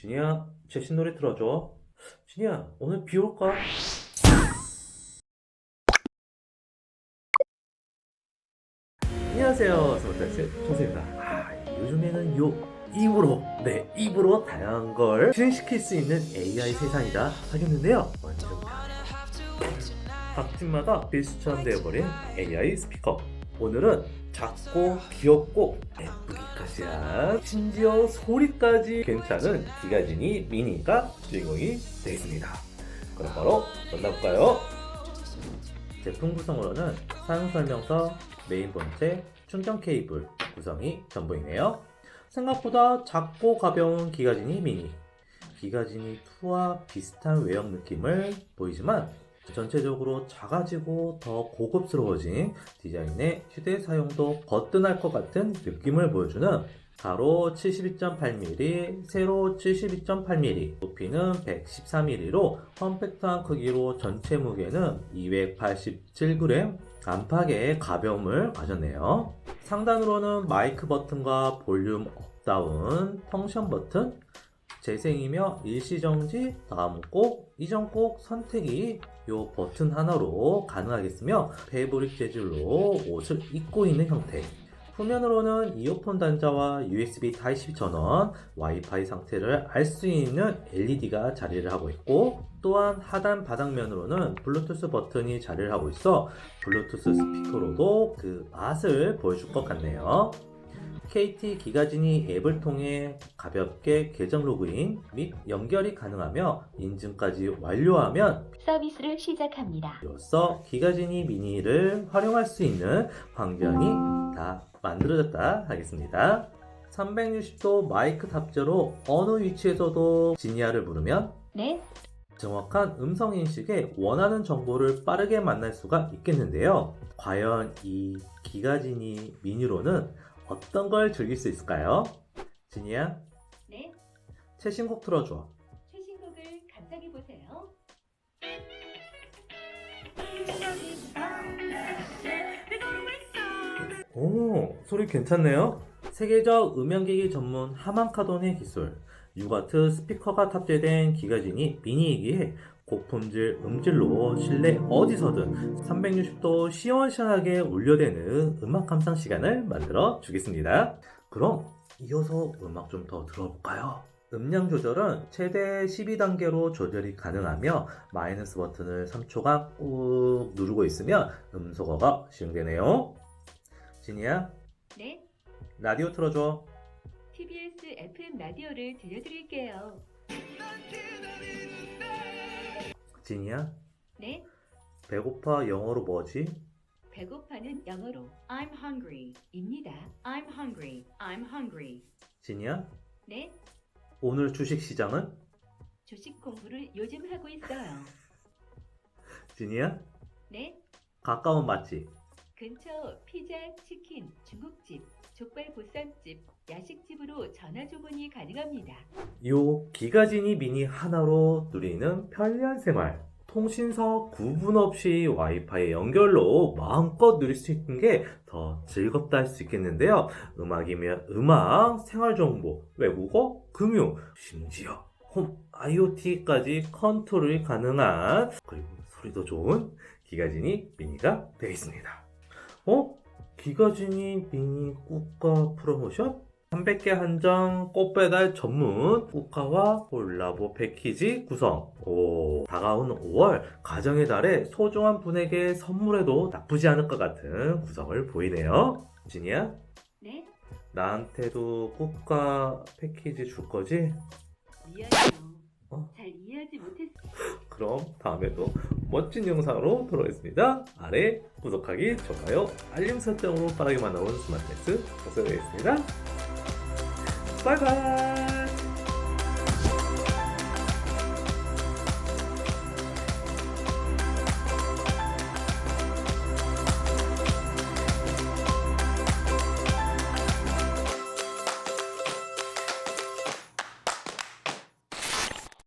진이야, 최신 노래 틀어줘. 진이야, 오늘 비 올까? 안녕하세요. 스마트엑스 조세입니다. 아, 요즘에는 요 입으로, 네, 입으로 다양한 걸 실행시킬 수 있는 AI 세상이다 하겠는데요. 완전 각집마다 필수처럼 되어버린 AI 스피커. 오늘은 작고 귀엽고 예쁘기 한 심지어 소리까지 괜찮은 기가진이 미니가 주인공이 되겠습니다. 그럼 바로 만나볼까요? 제품 구성으로는 사용 설명서, 메인 본체, 충전 케이블 구성이 전부이네요. 생각보다 작고 가벼운 기가진이 미니. 기가진이 2와 비슷한 외형 느낌을 보이지만 전체적으로 작아지고 더 고급스러워진 디자인의 휴대 사용도 거뜬할 것 같은 느낌을 보여주는 가로 72.8mm, 세로 72.8mm, 높이는 114mm로 컴팩트한 크기로 전체 무게는 287g, 안팎의 가벼움을 가졌네요. 상단으로는 마이크 버튼과 볼륨 업다운 펑션 버튼, 재생이며 일시정지, 다음 꼭, 이전 꼭 선택이 이 버튼 하나로 가능하겠으며 패브릭 재질로 옷을 입고 있는 형태. 후면으로는 이어폰 단자와 USB Type-C 전원, 와이파이 상태를 알 수 있는 LED가 자리를 하고 있고 또한 하단 바닥면으로는 블루투스 버튼이 자리를 하고 있어 블루투스 스피커로도 그 맛을 보여줄 것 같네요. KT 기가진이 앱을 통해 가볍게 계정 로그인 및 연결이 가능하며 인증까지 완료하면 서비스를 시작합니다. 이로써 기가진이 미니를 활용할 수 있는 환경이 다 만들어졌다 하겠습니다. 360도 마이크 탑재로 어느 위치에서도 지니아를 부르면 네, 정확한 음성 인식에 원하는 정보를 빠르게 만날 수가 있겠는데요. 과연 이 기가진이 미니로는 어떤 걸 즐길 수 있을까요? 지니야, 네, 최신곡 틀어줘. 최신곡을 감상해 보세요. 오, 소리 괜찮네요. 세계적 음향기기 전문 하만카돈의 기술, 6와트 스피커가 탑재된 기가진이 미니이기에 고품질 음질로 실내 어디서든 360도 시원시원하게 울려대는 음악 감상 시간을 만들어 주겠습니다. 그럼 이어서 음악 좀 더 들어볼까요? 음량 조절은 최대 12단계로 조절이 가능하며 마이너스 버튼을 3초간 꾹 누르고 있으면 음소거가 시행되네요. 진이야, 네, 라디오 틀어줘. TBS FM 라디오를 들려드릴게요. 진이야, 네, 배고파 영어로 뭐지? 배고파는 영어로 I'm hungry입니다. I'm hungry. I'm hungry. 진이야, 네, 오늘 주식 시장은? 주식 공부를 요즘 하고 있어요. 진이야, 네, 가까운 맛집. 근처 피자, 치킨, 중국집, 족발 보쌈집, 야식집으로 전화 주문이 가능합니다. 요 기가진이 미니 하나로 누리는 편리한 생활. 통신사 구분 없이 와이파이 연결로 마음껏 누릴 수 있는 게 더 즐겁다 할 수 있겠는데요. 음악이면 음악, 생활정보, 외국어, 금융, 심지어 홈 IoT까지 컨트롤이 가능한 그리고 소리도 좋은 기가진이 미니가 되겠습니다. 어? 기가진이 미니 꾸까 프로모션? 300개 한정 꽃 배달 전문 꾸카와 콜라보 패키지 구성. 오, 다가오는 5월 가정의 달에 소중한 분에게 선물해도 나쁘지 않을 것 같은 구성을 보이네요. 진이야, 네, 나한테도 꾸카 패키지 줄 거지? 미안해요. 어? 잘 이해하지 못했어요. 그럼 다음에도 멋진 영상으로 돌아오겠습니다. 아래 구독하기, 좋아요, 알림 설정으로 빠르게 만나온 스마트엑스 박사되겠습니다. 바이바이!